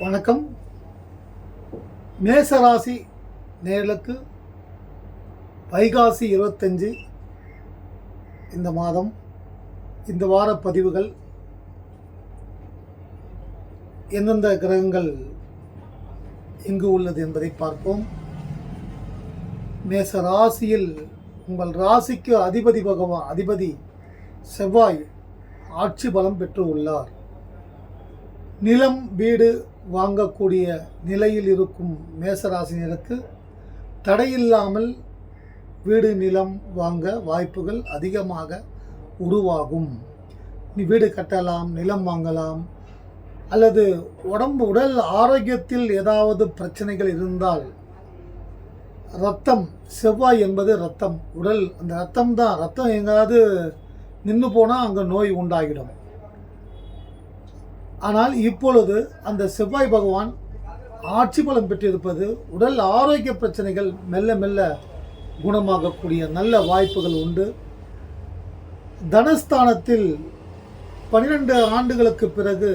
வணக்கம். மேசராசி நேர்களுக்கு வைகாசி இருபத்தஞ்சு இந்த மாதம் இந்த வார பதிவுகள் எந்தெந்த கிரகங்கள் எங்கு உள்ளது என்பதை பார்ப்போம். மேச ராசியில் உங்கள் ராசிக்கு அதிபதி பகவான் அதிபதி செவ்வாய் ஆட்சி பலம் பெற்று உள்ளார். நிலம் வீடு வாங்கக்கூடிய நிலையில் இருக்கும் மேசராசினருக்கு தடையில்லாமல் வீடு நிலம் வாங்க வாய்ப்புகள் அதிகமாக உருவாகும். நீ வீடு கட்டலாம் நிலம் வாங்கலாம் அல்லது உடம்பு உடல் ஆரோக்கியத்தில் ஏதாவது பிரச்சனைகள் இருந்தால் ரத்தம் செவ்வாய் என்பது ரத்தம் உடல் அந்த ரத்தம் தான் ரத்தம் எங்காவது நின்று போனால் அங்கே நோய் உண்டாகிடும். ஆனால் இப்பொழுது அந்த செவ்வாய் பகவான் ஆட்சி பலம் பெற்றிருப்பது உடல் ஆரோக்கிய பிரச்சனைகள் மெல்ல மெல்ல குணமாகக்கூடிய நல்ல வாய்ப்புகள் உண்டு. தனஸ்தானத்தில் பன்னிரண்டு ஆண்டுகளுக்கு பிறகு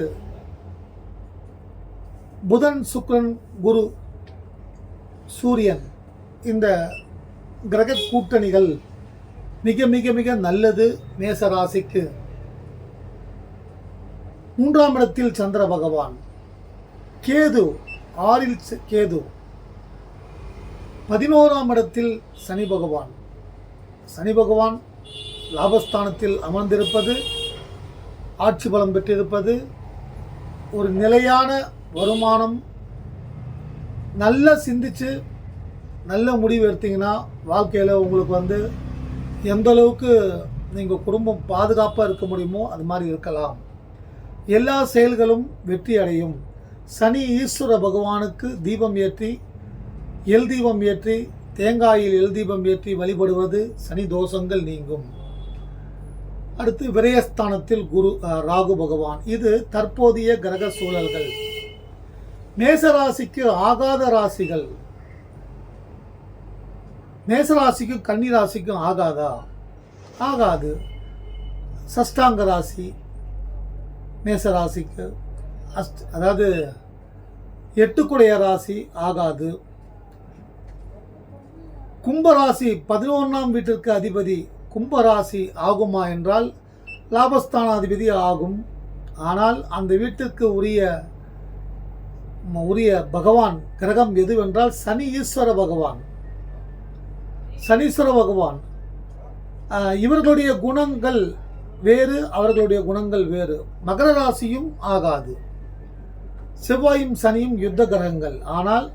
புதன் சுக்ரன் குரு சூரியன் இந்த கிரக கூட்டணிகள் மிக மிக மிக நல்லது மேச ராசிக்கு. மூன்றாம் இடத்தில் சந்திர பகவான். கேது ஆறில் கேது. பதினோராம் இடத்தில் சனி பகவான். சனி பகவான் லாபஸ்தானத்தில் அமர்ந்திருப்பது ஆட்சி பலம் பெற்றிருப்பது ஒரு நிலையான வருமானம் நல்லா சிந்திச்சு நல்ல முடிவு எடுத்தீங்கன்னா வாழ்க்கையில் உங்களுக்கு வந்து எந்த அளவுக்கு நீங்கள் குடும்பம் பாதுகாப்பாக இருக்க முடியுமோ அது மாதிரி இருக்கலாம். எல்லா செயல்களும் வெற்றி அடையும். சனி ஈஸ்வர பகவானுக்கு தீபம் ஏற்றி எல் தீபம் ஏற்றி தேங்காயில் எல் தீபம் ஏற்றி வழிபடுவது சனி தோஷங்கள் நீங்கும். அடுத்து விரயஸ்தானத்தில் குரு ராகு பகவான். இது தற்போதைய கிரக சூழல்கள். மேசராசிக்கு ஆகாத ராசிகள். மேசராசிக்கும் கன்னி ராசிக்கும் ஆகாதா? ஆகாது. சஷ்டாங்க ராசி மேசராசிக்கு அஸ்ட் அதாவது எட்டுக்குடைய ராசி ஆகாது. கும்பராசி பதினொன்றாம் வீட்டிற்கு அதிபதி கும்பராசி ஆகுமா என்றால் லாபஸ்தானாதிபதி ஆகும். ஆனால் அந்த வீட்டிற்கு உரிய உரிய பகவான் கிரகம் எதுவென்றால் சனி ஈஸ்வர பகவான். சனீஸ்வர பகவான். இவர்களுடைய குணங்கள் வேறு அவர்களுடைய குணங்கள் வேறு. மகர ராசியும் ஆகாது. செவ்வாயும் சனியும் யுத்த கிரகங்கள். ஆனால்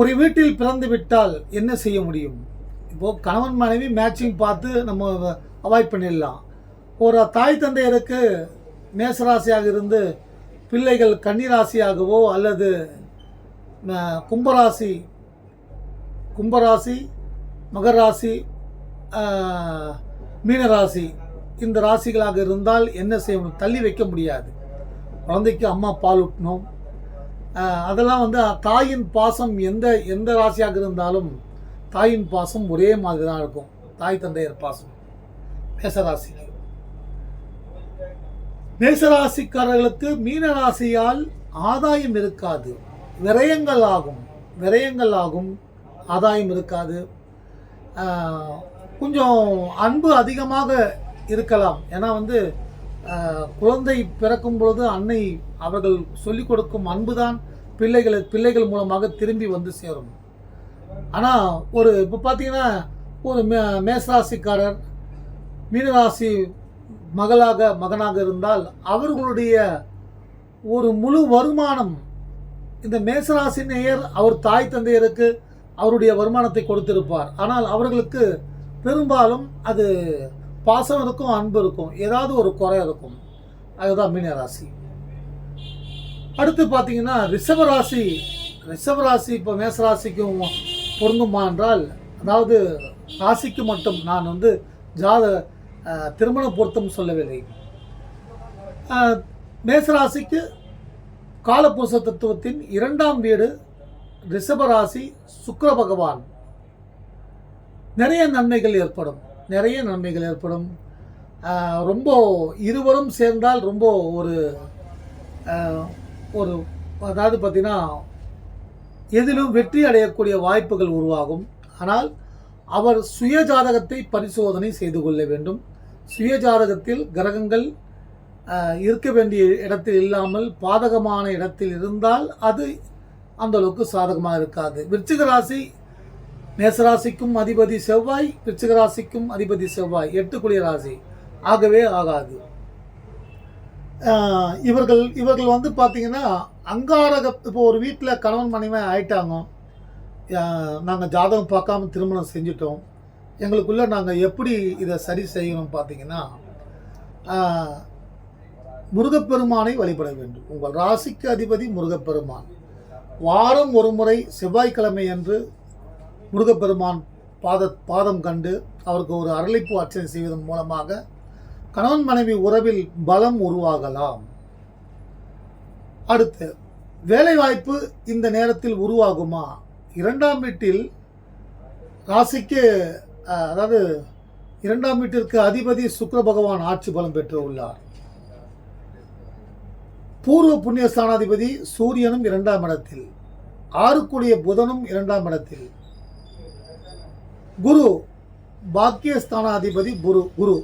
ஒரு வீட்டில் பிறந்து விட்டால் என்ன செய்ய முடியும்? இப்போ கணவன் மனைவி மேட்சிங் பார்த்து நம்ம அவாய்ட் பண்ணிடலாம். ஒரு தாய் தந்தையருக்கு மேசராசியாக இருந்து பிள்ளைகள் கன்னிராசியாகவோ அல்லது கும்பராசி கும்பராசி மகராசி மீனராசி இந்த ராசிகளாக இருந்தால் என்ன செய்யணும்? தள்ளி வைக்க முடியாது. குழந்தைக்கு அம்மா பால் ஊட்டணும். அதெல்லாம் வந்து தாயின் பாசம் எந்த எந்த ராசியாக இருந்தாலும் தாயின் பாசம் ஒரே மாதிரி தான் இருக்கும். தாய் தந்தையர் பாசம். மேசராசிக்கு மேசராசிக்காரர்களுக்கு மீனராசியால் ஆதாயம் இருக்காது. விரயங்கள் ஆகும். விரயங்கள் ஆகும். ஆதாயம் இருக்காது. கொஞ்சம் அன்பு அதிகமாக இருக்கலாம். ஏன்னா வந்து குழந்தை பிறக்கும் பொழுது அன்னை அவர்கள் சொல்லிக் கொடுக்கும் அன்பு தான் பிள்ளைகளை பிள்ளைகள் மூலமாக திரும்பி வந்து சேரும். ஆனால் ஒரு இப்போ பார்த்தீங்கன்னா ஒரு மே மேசராசிக்காரர் மீனராசி மகளாக மகனாக இருந்தால் அவர்களுடைய ஒரு முழு வருமானம் இந்த மேசராசி நேயர் அவர் தாய் தந்தையருக்கு அவருடைய வருமானத்தை கொடுத்திருப்பார். ஆனால் அவர்களுக்கு பெரும்பாலும் அது பாசம் இருக்கும் அன்பு இருக்கும். ஏதாவது ஒரு குறை இருக்கும். அதுதான் மீனராசி அடுத்து பார்த்தீங்கன்னா ரிஷபராசி ரிஷபராசி இப்போ மேசராசிக்கும் பொருந்துமா என்றால் அதாவது ராசிக்கு மட்டும் நான் வந்து ஜாத திருமணம் திருமண பொருத்தம் சொல்லவில்லை. மேசராசிக்கு காலபூச தத்துவத்தின் இரண்டாம் வீடு ரிஷபராசி சுக்கர பகவான். நிறைய நன்மைகள் ஏற்படும். நிறைய நன்மைகள் ஏற்படும். ரொம்ப இருவரும் சேர்ந்தால் ரொம்ப ஒரு ஒரு அதாவது பார்த்தீங்கன்னா எதிலும் வெற்றி அடையக்கூடிய வாய்ப்புகள் உருவாகும். ஆனால் அவர் சுய ஜாதகத்தை பரிசோதனை செய்து கொள்ள வேண்டும். சுய ஜாதகத்தில் கிரகங்கள் இருக்க வேண்டிய இடத்தில் இல்லாமல் பாதகமான இடத்தில் இருந்தால் அது அந்த அளவுக்கு சாதகமாக இருக்காது. விருச்சிக ராசி மேசராசிக்கும் அதிபதி செவ்வாய் விருச்சிக ராசிக்கும் அதிபதி செவ்வாய் எட்டுக்குடிய ராசி. ஆகவே ஆகாது. இவர்கள் இவர்கள் வந்து பார்த்தீங்கன்னா அங்காரக இப்போ ஒரு வீட்டில் கணவன் மனைவி ஆயிட்டாங்க. நாங்கள் ஜாதகம் பார்க்காம திருமணம் செஞ்சிட்டோம். எங்களுக்குள்ளே நாங்கள் எப்படி இதை சரி செய்யணும் பார்த்தீங்கன்னா முருகப்பெருமானை வழிபட வேண்டும். உங்கள் ராசிக்கு அதிபதி முருகப்பெருமான். வாரம் ஒரு முறை செவ்வாய்க்கிழமை அன்று முருகப்பெருமான் பாத பாதம் கண்டு அவருக்கு ஒரு அரளிப்பு அர்ச்சனை செய்வதன் மூலமாக கணவன் மனைவி உறவில் பலம் உருவாகலாம். அடுத்து வேலைவாய்ப்பு இந்த நேரத்தில் உருவாகுமா? இரண்டாம் வீட்டில் ராசிக்கு அதாவது இரண்டாம் வீட்டிற்கு அதிபதி சுக்கர பகவான் ஆட்சி பலம் பெற்று உள்ளார் பூர்வ புண்ணிய ஸ்தானாதிபதி சூரியனும் இரண்டாம் இடத்தில் ஆறுக்குடிய புதனும் இரண்டாம் இடத்தில் குரு பாக்கியஸ்தானாதிபதி குரு குரு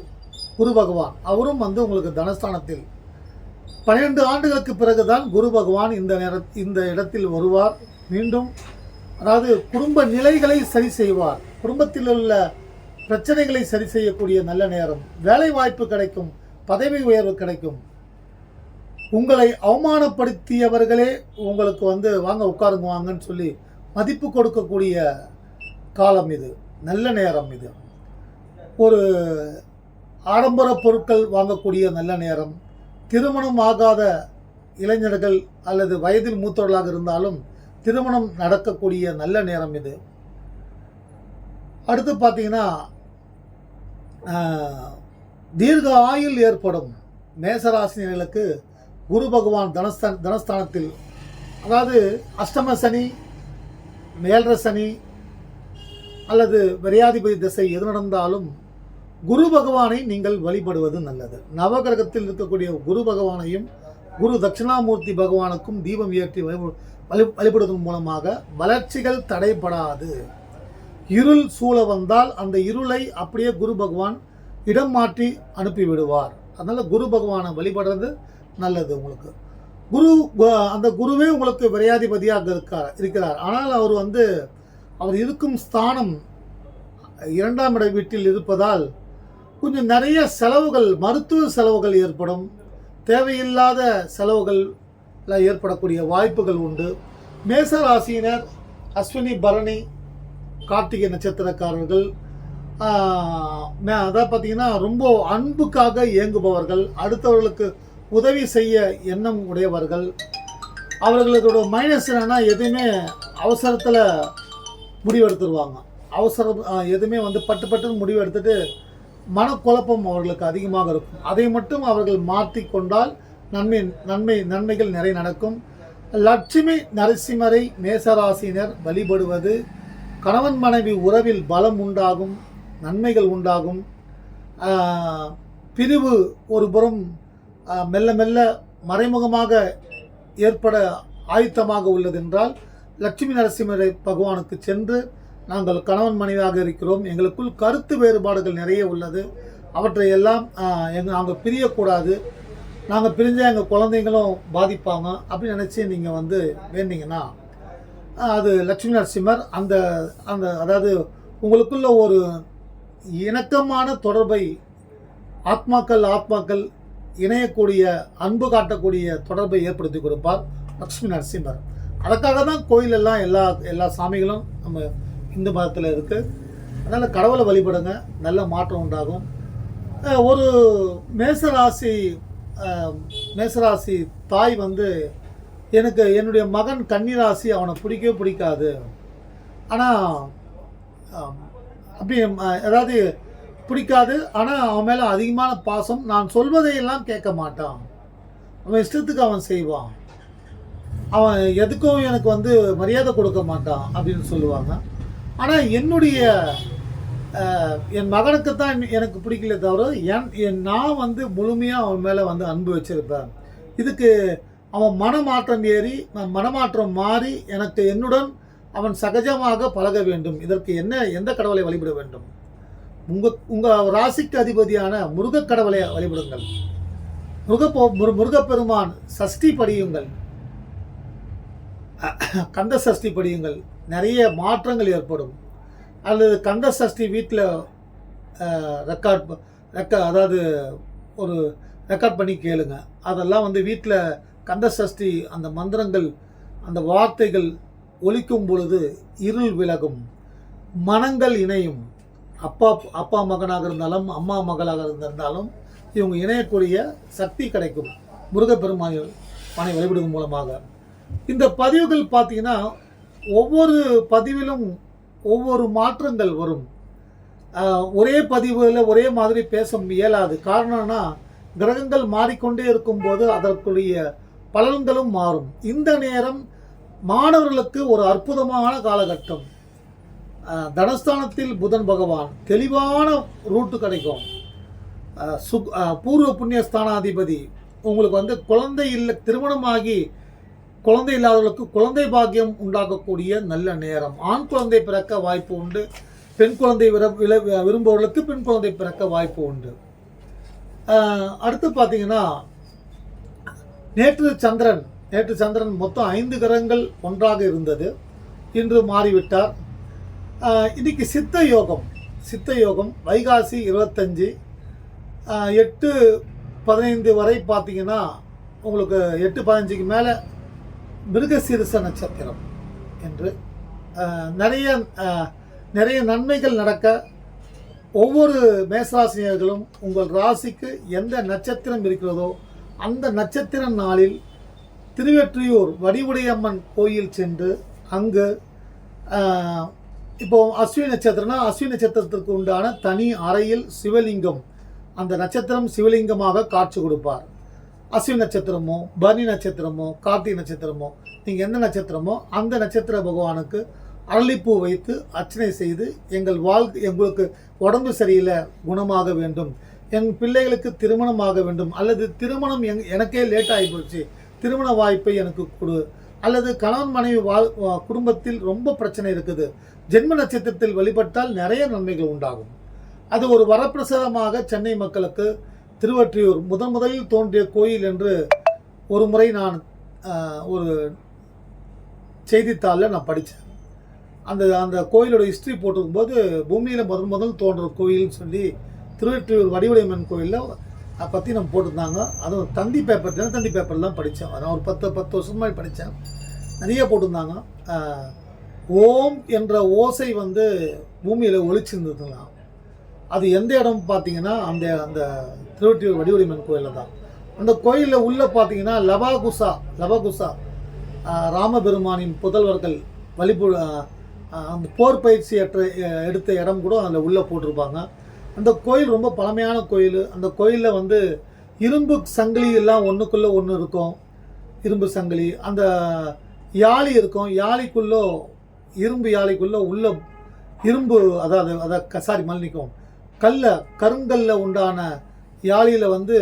குரு பகவான். அவரும் வந்து உங்களுக்கு தனஸ்தானத்தில். பன்னிரெண்டு ஆண்டுகளுக்கு பிறகுதான் குரு பகவான் இந்த நேர இந்த இடத்தில் வருவார். மீண்டும் அதாவது குடும்ப நிலைகளை சரி செய்வார். குடும்பத்தில் உள்ள பிரச்சனைகளை சரி செய்யக்கூடிய நல்ல நேரம். வேலை வாய்ப்பு கிடைக்கும் பதவி உயர்வு கிடைக்கும். உங்களை அவமானப்படுத்தியவர்களே உங்களுக்கு வந்து வாங்க உட்காருங்க வாங்கன்னு சொல்லி மதிப்பு கொடுக்கக்கூடிய காலம் இது. நல்ல நேரம் இது. ஒரு ஆடம்பர பொருட்கள் வாங்கக்கூடிய நல்ல நேரம். திருமணம் ஆகாத இளைஞர்கள் அல்லது வயதில் மூத்தவர்களாக இருந்தாலும் திருமணம் நடக்கக்கூடிய நல்ல நேரம் இது. அடுத்து பார்த்தீங்கன்னா தீர்க்க ஆயுள் ஏற்படும். மேசராசினியர்களுக்கு குரு பகவான் தனஸ்தான் தனஸ்தானத்தில் அதாவது அஷ்டம சனி மேல்ற சனி அல்லது விரையாதிபதி திசை எது நடந்தாலும் குரு பகவானை நீங்கள் வழிபடுவது நல்லது. நவகிரகத்தில் இருக்கக்கூடிய குரு பகவானையும் குரு தட்சிணாமூர்த்தி பகவானுக்கும் தீபம் ஏற்றி வழி வழிபடுவதன் மூலமாக வளர்ச்சிகள் தடைபடாது. இருள் சூழ வந்தால் அந்த இருளை அப்படியே குரு பகவான் இடம் மாற்றி அனுப்பி விடுவார் அதனால் குரு பகவானை வழிபடுறது நல்லது உங்களுக்கு. குரு அந்த குருவே உங்களுக்கு விரையாதிபதியாக இருக்கார் இருக்கிறார். ஆனால் அவர் வந்து அவர் இருக்கும் ஸ்தானம் இரண்டாம் இட வீட்டில் இருப்பதால் கொஞ்சம் நிறைய செலவுகள் மருத்துவ செலவுகள் ஏற்படும். தேவையில்லாத செலவுகள் ஏற்படக்கூடிய வாய்ப்புகள் உண்டு. மேச ராசியினர் அஸ்வினி பரணி கார்த்திகை நட்சத்திரக்காரர்கள் மே- அதான் பார்த்தீங்கன்னா ரொம்ப அன்புக்காக இயங்குபவர்கள் அடுத்தவர்களுக்கு உதவி செய்ய எண்ணம் உடையவர்கள். அவர்களுக்கோட மைனஸ் என்னன்னா எதுவுமே அவசரத்தில் முடிவெடுத்துருவாங்க. அவசரம் எதுவுமே வந்து பட்டு பட்டுன்னு முடிவெடுத்துட்டு மனக்குழப்பம் அவர்களுக்கு அதிகமாக இருக்கும். அதை மட்டும் அவர்கள் மாற்றி கொண்டால் நன்மை நன்மை நன்மைகள் நிறைய நடக்கும். லட்சுமி நரசிம்மரை மேசராசினர் வழிபடுவது கணவன் மனைவி உறவில் பலம் உண்டாகும் நன்மைகள் உண்டாகும். பிரிவு ஒரு புறம் மெல்ல மெல்ல மறைமுகமாக ஏற்பட ஆயத்தமாக உள்ளதென்றால் லட்சுமி நரசிம்மரை பகவானுக்கு சென்று நாங்கள் கணவன் மனைவியாக இருக்கிறோம். எங்களுக்குள் கருத்து வேறுபாடுகள் நிறைய உள்ளது. அவற்றை எல்லாம் எங்கள் நாங்கள் பிரியக்கூடாது. நாங்கள் பிரிஞ்சால் எங்கள் குழந்தைங்களும் பாதிப்பாங்க அப்படின்னு நினச்சி நீங்கள் வந்து வேண்டிங்கன்னா அது லட்சுமி நரசிம்மர் அந்த அந்த அதாவது உங்களுக்குள்ள ஒரு இணக்கமான தொடர்பை ஆத்மாக்கள் ஆத்மாக்கள் இணையக்கூடிய அன்பு காட்டக்கூடிய தொடர்பை ஏற்படுத்தி கொடுப்பார் லக்ஷ்மி நரசிம்மர். அதுக்காக தான் கோயில் எல்லாம் எல்லா எல்லா சாமிகளும் நம்ம இந்து மதத்தில் இருக்குது அதனால் கடவுளை வழிபடுங்க. நல்ல மாற்றம் உண்டாகும். ஒரு மேசராசி மேசராசி தாய் வந்து எனக்கு என்னுடைய மகன் கன்னிராசி அவனை பிடிக்கவே பிடிக்காது. ஆனால் அப்படி அஹ், அதாவது பிடிக்காது. ஆனால் அவன் மேலே அதிகமான பாசம். நான் சொல்வதையெல்லாம் கேட்க மாட்டான். அவன் இஷ்டத்துக்கு அவன் செய்வான். அவன் எதுக்கும் எனக்கு வந்து மரியாதை கொடுக்க மாட்டான் அப்படின்னு சொல்லுவாங்க. ஆனால் என்னுடைய என் மகனுக்கு தான் எனக்கு பிடிக்கல தவிர என் என் நான் வந்து முழுமையாக அவன் மேலே வந்து அன்பு வச்சிருப்பேன். இதுக்கு அவன் மனமாற்றம் ஏறி நான் மனமாற்றம் மாறி எனக்கு என்னுடன் அவன் சகஜமாக பழக வேண்டும். இதற்கு என்ன எந்த கடவுளை வழிபட வேண்டும்? உங்கள் உங்கள் ராசிக்கு அதிபதியான முருகக் கடவுளை வழிபடுங்கள். முருகப்போ முரு- முருகப்பெருமான் சஷ்டி படியுங்கள். கந்த சஷ்டி படியுங்கள். நிறைய மாற்றங்கள் ஏற்படும். அல்லது கந்த சஷ்டி வீட்டில் ரெக்கார்ட் ரெக்க அதாவது ஒரு ரெக்கார்ட் பண்ணி கேளுங்க. அதெல்லாம் வந்து வீட்டில் கந்த சஷ்டி அந்த மந்திரங்கள் அந்த வார்த்தைகள் ஒலிக்கும் பொழுது இருள் விலகும். மனங்கள் இணையும். அப்பா அப்பா மகனாக இருந்தாலும் அம்மா மகளாக இருந்தாலும் இவங்க இணையக்கூடிய சக்தி கிடைக்கும். முருகப்பெருமானில் பணி வழிபடுவதன் மூலமாக. இந்த பதிவுகள் பார்த்தீங்கன்னா ஒவ்வொரு பதிவிலும் ஒவ்வொரு மாற்றங்கள் வரும். ஆஹ் ஒரே பதிவில் ஒரே மாதிரி பேச இயலாது. காரணம்னா கிரகங்கள் மாறிக்கொண்டே இருக்கும்போது அதற்குரிய பலன்களும் மாறும். இந்த நேரம் மாணவர்களுக்கு ஒரு அற்புதமான காலகட்டம். ஆஹ் தனஸ்தானத்தில் புதன் பகவான். தெளிவான ரூட்டு கிடைக்கும். ஆஹ் சுக் பூர்வ புண்ணிய ஸ்தானாதிபதி. உங்களுக்கு வந்து குழந்தை இல்லை திருமணமாகி குழந்தை இல்லாதவர்களுக்கு குழந்தை பாக்கியம் உண்டாக்கக்கூடிய நல்ல நேரம். ஆண் குழந்தை பிறக்க வாய்ப்பு உண்டு. பெண் குழந்தை விர விரும்புபவர்களுக்கு பெண் குழந்தை பிறக்க வாய்ப்பு உண்டு. அடுத்து பார்த்தீங்கன்னா நேற்று சந்திரன் நேற்று சந்திரன் மொத்தம் ஐந்து கிரகங்கள் ஒன்றாக இருந்தது. இன்று மாறிவிட்டார். இன்னைக்கு சித்த யோகம் சித்த யோகம் வைகாசி இருபத்தஞ்சி எட்டு பதினைந்து வரை பார்த்தீங்கன்னா உங்களுக்கு எட்டு பதினஞ்சுக்கு மேலே மிருகசீரிச நட்சத்திரம் என்று நிறைய நிறைய நன்மைகள் நடக்க ஒவ்வொரு மேசராசினியர்களும் உங்கள் ராசிக்கு எந்த நட்சத்திரம் இருக்கிறதோ அந்த நட்சத்திர நாளில் திருவெற்றியூர் வடிவுடையம்மன் கோயில் சென்று அங்கு இப்போ அஸ்வினி நட்சத்திரம்னா அஸ்வினி நட்சத்திரத்திற்கு உண்டான தனி அறையில் சிவலிங்கம் அந்த நட்சத்திரம் சிவலிங்கமாக காட்சி கொடுப்பார். அஸ்வின் நட்சத்திரமோ பனி நட்சத்திரமோ கார்த்திகை நட்சத்திரமோ நீங்கள் எந்த நட்சத்திரமோ அந்த நட்சத்திர பகவானுக்கு அரளிப்பூ வைத்து அர்ச்சனை செய்து எங்கள் வாழ்க்கை எங்களுக்கு உடம்பு சரியில்லை குணமாக வேண்டும். என் பிள்ளைகளுக்கு திருமணமாக வேண்டும். அல்லது திருமணம் எங் எனக்கே லேட் ஆகி போச்சு. திருமண வாய்ப்பை எனக்கு கொடு. அல்லது கணவன் மனைவி வாழ் வா- குடும்பத்தில் ரொம்ப பிரச்சனை இருக்குது. ஜென்ம நட்சத்திரத்தில் வழிபட்டால் நிறைய நன்மைகள் உண்டாகும். அது ஒரு வரப்பிரசாதமாக சென்னை மக்களுக்கு திருவற்றியூர் முதன் முதலில் தோன்றிய கோயில் என்று ஒரு முறை நான் ஒரு செய்தித்தாளில் நான் படித்தேன் அந்த அந்த கோயிலோட ஹிஸ்ட்ரி போட்டிருக்கும்போது பூமியில் முதன் முதல் தோன்ற கோயில்னு சொல்லி திருவற்றியூர் வடிவடையம்மன் கோயிலில் அதை பற்றி நம்ம போட்டிருந்தாங்க. அதுவும் தந்தி பேப்பர் தினத்தந்தி பேப்பர்லாம் படித்தேன் நான் ஒரு பத்து பத்து வருஷம் மாதிரி படித்தேன் நிறைய போட்டிருந்தாங்க. ஓம் என்ற ஓசை வந்து பூமியில் ஒழிச்சிருந்ததுலாம் அது எந்த இடம் பார்த்தீங்கன்னா அந்த அந்த திருவற்றியூர் வடிவடிமன் கோயிலில் தான் அந்த கோயிலில் உள்ளே பார்த்தீங்கன்னா லபாகுசா லபாகுசா ராமபெருமானின் புதல்வர்கள் வழிபு அந்த போர் பயிற்சி ஏற்ற எடுத்த இடம் கூட அதில் உள்ளே போட்டிருப்பாங்க. அந்த கோயில் ரொம்ப பழமையான கோயில். அந்த கோயிலில் வந்து இரும்பு சங்கிலி எல்லாம் ஒன்றுக்குள்ளே ஒன்று இருக்கும். இரும்பு சங்கிலி. அந்த யாழி இருக்கும். யாழிக்குள்ளே இரும்பு யாழிக்குள்ளே உள்ள இரும்பு அதாவது அதாவது சாரி மல்லிக்கும் கல்ல கருங்கல்ல உண்டான யாழியில் வந்து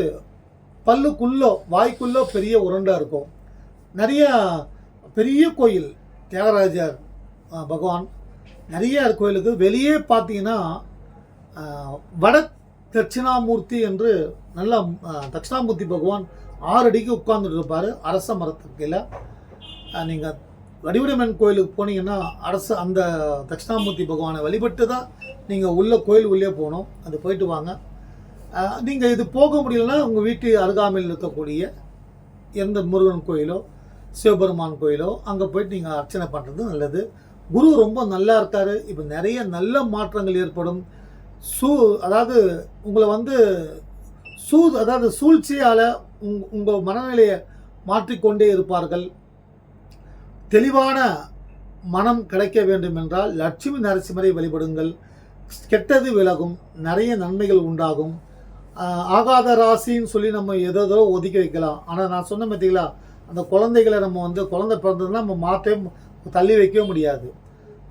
பல்லுக்குள்ளோ வாய்க்குள்ளோ பெரிய உருண்டை இருக்கும். நிறைய பெரிய கோயில் தியாகராஜர் பகவான் நிறைய கோயிலுக்கு வெளியே பார்த்தீங்கன்னா வட தட்சிணாமூர்த்தி என்று நல்லா தட்சிணாமூர்த்தி பகவான் ஆறு அடிக்கு உட்கார்ந்துட்டு இருப்பார். அரச மரத்துக்கில் நீங்கள் வடிவடிமன் கோயிலுக்கு போனீங்கன்னா அரசு அந்த தட்சிணாமூர்த்தி பகவானை வழிபட்டு தான் நீங்கள் உள்ள கோயில் உள்ளே போகணும். அது போயிட்டு வாங்க. நீங்கள் இது போக முடியலன்னா உங்கள் வீட்டு அருகாமையில் இருக்கக்கூடிய எந்த முருகன் கோயிலோ சிவபெருமான் கோயிலோ அங்கே போயிட்டு நீங்கள் அர்ச்சனை பண்ணுறது நல்லது. குரு ரொம்ப நல்லா இருக்கார். இப்போ நிறைய நல்ல மாற்றங்கள் ஏற்படும். சூ அதாவது உங்களை வந்து சூ அதாவது சூழ்ச்சியால் உங் உங்கள் மனநிலையை மாற்றிக்கொண்டே இருப்பார்கள். தெளிவான மனம் கிடைக்க வேண்டும் என்றால் லட்சுமி நரசிம்மரை வழிபடுங்கள். கெட்டது விலகும் நிறைய நன்மைகள் உண்டாகும். ஆகாத ராசின்னு சொல்லி நம்ம எதோ ஒதுக்கி வைக்கலாம். ஆனால் நான் சொன்ன பார்த்தீங்களா அந்த குழந்தைகளை நம்ம வந்து குழந்தை பிறந்ததுன்னா நம்ம மாற்றவே தள்ளி வைக்கவே முடியாது.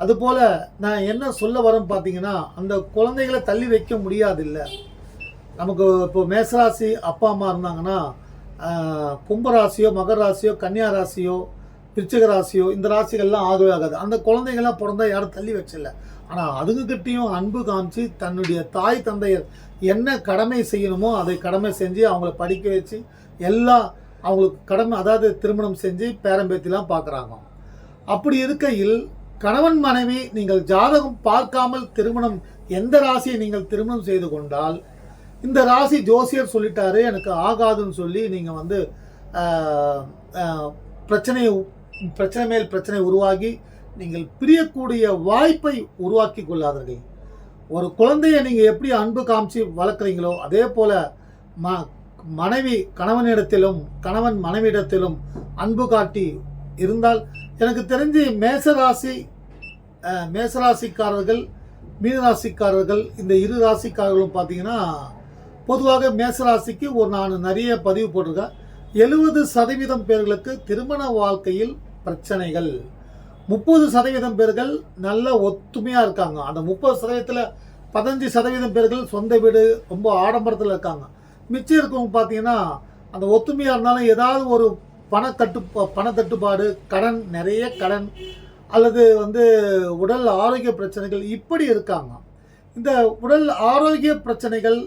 அதுபோல் நான் என்ன சொல்ல வரேன் பார்த்தீங்கன்னா அந்த குழந்தைகளை தள்ளி வைக்க முடியாது இல்லை நமக்கு இப்போ மேசராசி அப்பா அம்மா இருந்தாங்கன்னா கும்பராசியோ கும்ப ராசியோ மகர ராசியோ கன்னியா ராசியோ விருச்சிக ராசியோ இந்த ராசிகள்லாம் ஆகவே ஆகாது. அந்த குழந்தைங்கள்லாம் பிறந்தா யாரும் தள்ளி வச்சில்ல ஆனால் அதுங்ககிட்டையும் அன்பு காமிச்சு தன்னுடைய தாய் தந்தையர் என்ன கடமை செய்யணுமோ அதை கடமை செஞ்சு அவங்கள படிக்க வச்சு எல்லாம் அவங்களுக்கு கடமை அதாவது திருமணம் செஞ்சு பேரம்பேத்திலாம் பார்க்குறாங்க அப்படி இருக்கையில் கணவன் மனைவி நீங்கள் ஜாதகம் பார்க்காமல் திருமணம் எந்த ராசியை நீங்கள் திருமணம் செய்து கொண்டால் இந்த ராசி ஜோசியர் சொல்லிட்டாரு எனக்கு ஆகாதுன்னு சொல்லி நீங்கள் வந்து பிரச்சனையை பிரச்சனை மேல் பிரச்சனை உருவாகி நீங்கள் பிரியக்கூடிய வாய்ப்பை உருவாக்கி கொள்ளாதீர்கள். ஒரு குழந்தைய நீங்கள் எப்படி அன்பு காமிச்சு வளர்க்குறீங்களோ அதே போல் ம மனைவி கணவனிடத்திலும் கணவன் மனைவியிடத்திலும் அன்பு காட்டி இருந்தால் எனக்கு தெரிஞ்சு மேசராசி மேசராசிக்காரர்கள் மீனராசிக்காரர்கள் இந்த இரு ராசிக்காரர்களும் பார்த்தீங்கன்னா பொதுவாக மேசராசிக்கு ஒரு நான் நிறைய பதிவு போட்டிருக்கேன். எழுபது சதவீதம் பேர்களுக்கு திருமண வாழ்க்கையில் பிரச்சனைகள். முப்பது சதவீதம் பேர்கள் நல்ல ஒத்துமையாக இருக்காங்க. அந்த முப்பது சதவீதத்தில் பதினஞ்சு சதவீதம் பேர்கள் சொந்த வீடு ரொம்ப ஆடம்பரத்தில் இருக்காங்க. மிச்சம் இருக்கவங்க பார்த்தீங்கன்னா அந்த ஒத்துமையாக இருந்தாலும் ஏதாவது ஒரு பணத்தட்டு பணத்தட்டுப்பாடு கடன் நிறைய கடன் அல்லது வந்து உடல் ஆரோக்கிய பிரச்சனைகள் இப்படி இருக்காங்க. இந்த உடல் ஆரோக்கிய பிரச்சனைகள்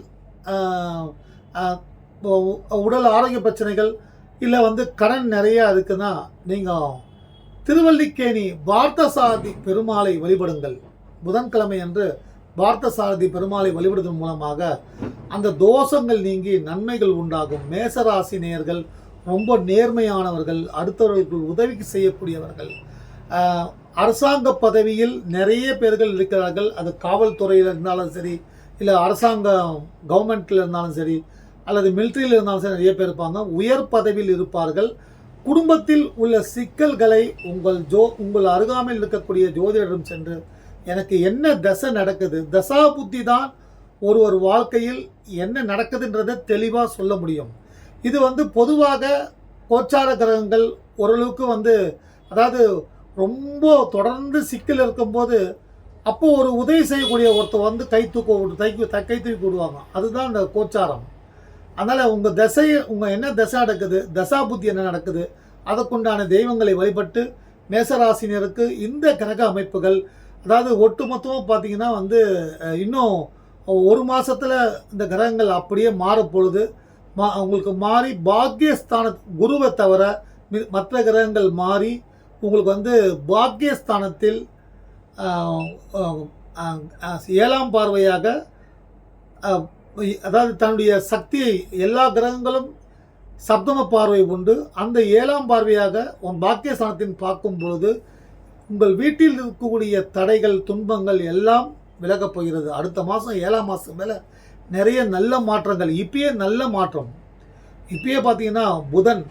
உடல் ஆரோக்கிய பிரச்சனைகள் இல்லை வந்து கடன் நிறைய இருக்குன்னா நீங்கள் திருவல்லிக்கேணி பார்த்தசாரதி பெருமாளை வழிபடுங்கள். புதன்கிழமை அன்று பார்த்தசாரதி பெருமாளை வழிபடுவதன் மூலமாக அந்த தோஷங்கள் நீங்கி நன்மைகள் உண்டாகும். மேசராசி நேர்கள் ரொம்ப நேர்மையானவர்கள் அடுத்தவர்களுக்கு உதவிக்கு செய்யக்கூடியவர்கள். அரசாங்க பதவியில் நிறைய பேர்கள் இருக்கிறார்கள். அது காவல்துறையில் இருந்தாலும் சரி இல்லை அரசாங்கம் கவர்மெண்ட்டில் இருந்தாலும் சரி அல்லது மிலிட்ரியில் இருந்தாலும் சரி நிறைய பேர் இருப்பாங்க. உயர் பதவியில் இருப்பார்கள். குடும்பத்தில் உள்ள சிக்கல்களை உங்கள் ஜோ உங்கள் அருகாமையில் இருக்கக்கூடிய ஜோதிடரிடம் சென்று எனக்கு என்ன தசை நடக்குது? தசா புத்தி தான் ஒருவர் வாழ்க்கையில் என்ன நடக்குதுன்றதை தெளிவாக சொல்ல முடியும். இது வந்து பொதுவாக கோச்சார கிரகங்கள் ஓரளவுக்கு வந்து அதாவது ரொம்ப தொடர்ந்து சிக்கல் இருக்கும்போது அப்போது ஒரு உதவி செய்யக்கூடிய ஒருத்தர் வந்து கை தூக்க விடு- கை கை தூக்கி விடுவாங்க அதுதான் அந்த கோச்சாரம். அதனால் உங்கள் தசையை உங்கள் என்ன தசை நடக்குது தசா புத்தி என்ன நடக்குது அதற்குண்டான தெய்வங்களை வழிபட்டு மேசராசினருக்கு இந்த கிரக அமைப்புகள் அதாவது ஒட்டுமொத்தமாக பார்த்தீங்கன்னா வந்து இன்னும் ஒரு மாதத்தில் இந்த கிரகங்கள் அப்படியே மாறப்பொழுது மா உங்களுக்கு மாறி பாக்கியஸ்தான குருவை தவிர மி- மற்ற கிரகங்கள் மாறி உங்களுக்கு வந்து பாக்கியஸ்தானத்தில் ஏழாம் பார்வையாக அதாவது தன்னுடைய சக்தியை எல்லா கிரகங்களும் சப்தம பார்வை உண்டு. அந்த ஏழாம் பார்வையாக உன் பாக்கியஸ்தானத்தின் பார்க்கும் பொழுது உங்கள் வீட்டில் இருக்கக்கூடிய தடைகள் துன்பங்கள் எல்லாம் விலகப் போகிறது. அடுத்த மாதம் ஏழாம் மாதம் மேலே நிறைய நல்ல மாற்றங்கள் இப்பயே நல்ல மாற்றம். இப்பயே பார்த்தீங்கன்னா புதன்.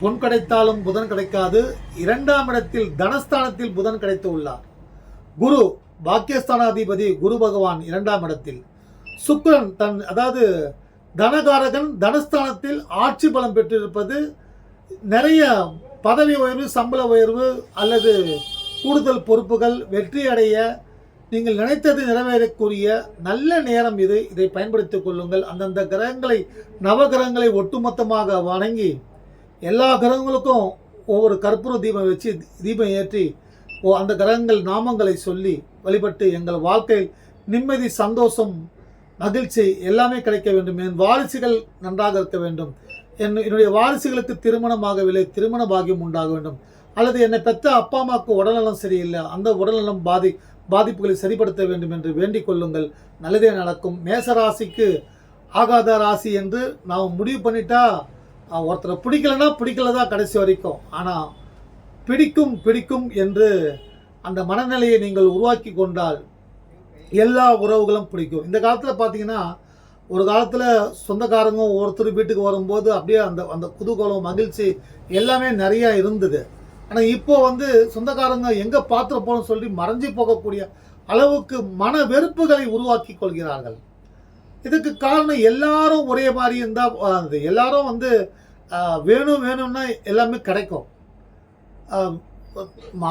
பொன் கிடைத்தாலும் புதன் கிடைக்காது. இரண்டாம் இடத்தில் தனஸ்தானத்தில் புதன் கிடைத்து உள்ளார். குரு பாக்கியஸ்தானாதிபதி குரு பகவான் இரண்டாம் இடத்தில். சுக்கிரன் தன் அதாவது தனகாரகன் தனஸ்தானத்தில் ஆட்சி பலம் பெற்றிருப்பது நிறைய பதவி உயர்வு சம்பள உயர்வு அல்லது கூடுதல் பொறுப்புகள் வெற்றி அடைய நீங்கள் நினைத்தது நிறைவேறக்கூடிய நல்ல நேரம் இது. இதை பயன்படுத்திக் கொள்ளுங்கள். அந்தந்த கிரகங்களை நவகிரகங்களை ஒட்டுமொத்தமாக வணங்கி எல்லா கிரகங்களுக்கும் ஒவ்வொரு கற்பூர தீபம் வச்சு தீபம் ஏற்றி ஓ அந்த கிரகங்கள் நாமங்களை சொல்லி வழிபட்டு எங்கள் வாழ்க்கையில் நிம்மதி சந்தோஷம் மகிழ்ச்சி எல்லாமே கிடைக்க வேண்டும். என் வாரிசுகள் நன்றாக இருக்க வேண்டும். என் என்னுடைய வாரிசுகளுக்கு திருமணமாகவில்லை திருமண பாகியம் உண்டாக வேண்டும். அல்லது என்னை பெற்ற அப்பா அம்மாவுக்கு உடல்நலம் சரியில்லை அந்த உடல்நலம் பாதி பாதிப்புகளை சரிப்படுத்த வேண்டும் என்று வேண்டிக் கொள்ளுங்கள். நல்லதே நடக்கும். மேச ராசிக்கு ஆகாத ராசி என்று நாம் முடிவு பண்ணிட்டா ஒருத்தரை பிடிக்கலன்னா பிடிக்கல தான் கடைசி வரைக்கும். ஆனால் பிடிக்கும் பிடிக்கும் என்று அந்த மனநிலையை நீங்கள் உருவாக்கி கொண்டால் எல்லா உறவுகளும் பிடிக்கும். இந்த காலத்தில் பார்த்தீங்கன்னா ஒரு காலத்தில் சொந்தக்காரங்க ஒருத்தர் வீட்டுக்கு வரும்போது அப்படியே அந்த அந்த குதூகலம் மகிழ்ச்சி எல்லாமே நிறையா இருந்தது. ஆனால் இப்போ வந்து சொந்தக்காரங்க எங்கே பார்த்துருப்போம்னு சொல்லி மறைஞ்சு போகக்கூடிய அளவுக்கு மன வெறுப்புகளை உருவாக்கி கொள்கிறார்கள். இதுக்கு காரணம் எல்லாரும் ஒரே மாதிரி இருந்தால் அது எல்லாரும் வந்து வேணும் வேணும்னா எல்லாமே கிடைக்கும்.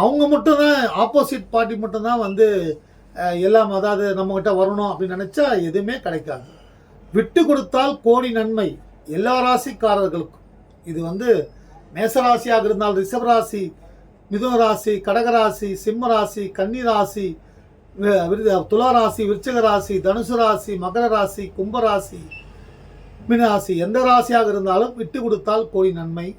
அவங்க மட்டும்தான் ஆப்போசிட் பார்ட்டி மட்டும்தான் வந்து எல்லாம் அதாவது நம்மக்கிட்ட வரணும் அப்படின்னு நினச்சா எதுவுமே கிடைக்காது. விட்டு கொடுத்தால் கோடி நன்மை எல்லா ராசிக்காரர்களுக்கும். இது வந்து மேசராசியாக இருந்தால் ரிஷபராசி மிதுன ராசி கடகராசி சிம்ம ராசி கன்னி ராசி வி- விருது- ராசி ராசி தனுசு ராசி மகர ராசி கும்பராசி மீனராசி எந்த ராசியாக இருந்தாலும் விட்டு கொடுத்தால் கோடி நன்மை.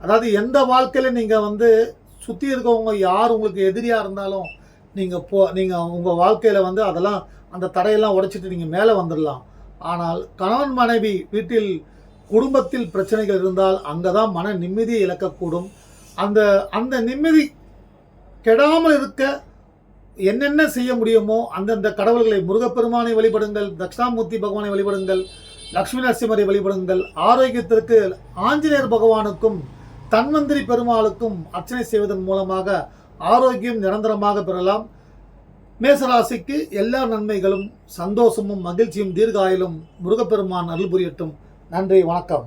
அதாவது எந்த வாழ்க்கையில் நீங்கள் வந்து சுற்றி இருக்கவங்க யார் உங்களுக்கு எதிரியாக இருந்தாலும் நீங்கள் போ நீங்கள் உங்கள் வாழ்க்கையில் வந்து அதெல்லாம் அந்த தடையெல்லாம் உடைச்சிட்டு நீங்கள் மேலே வந்துடலாம் ஆனால் கணவன் மனைவி வீட்டில் குடும்பத்தில் பிரச்சனைகள் இருந்தால் அங்கே தான் மன நிம்மதியை இழக்கக்கூடும். அந்த அந்த நிம்மதி கெடாமல் இருக்க என்னென்ன செய்ய முடியுமோ அந்தந்த கடவுள்களை முருகப்பெருமானை வழிபடுங்கள் தட்சிணாமூர்த்தி பகவானை வழிபடுங்கள் லக்ஷ்மி நரசிம்மரை வழிபடுங்கள் ஆரோக்கியத்திற்கு ஆஞ்சநேயர் பகவானுக்கும் தன்வந்திரி பெருமாளுக்கும் அர்ச்சனை செய்வதன் மூலமாக ஆரோக்கியம் நிரந்தரமாக பெறலாம். மேசராசிக்கு எல்லா நன்மைகளும் சந்தோஷமும் மகிழ்ச்சியும் தீர்காயிலும் முருகப்பெருமான் அருள் புரியட்டும். நன்றி வணக்கம்.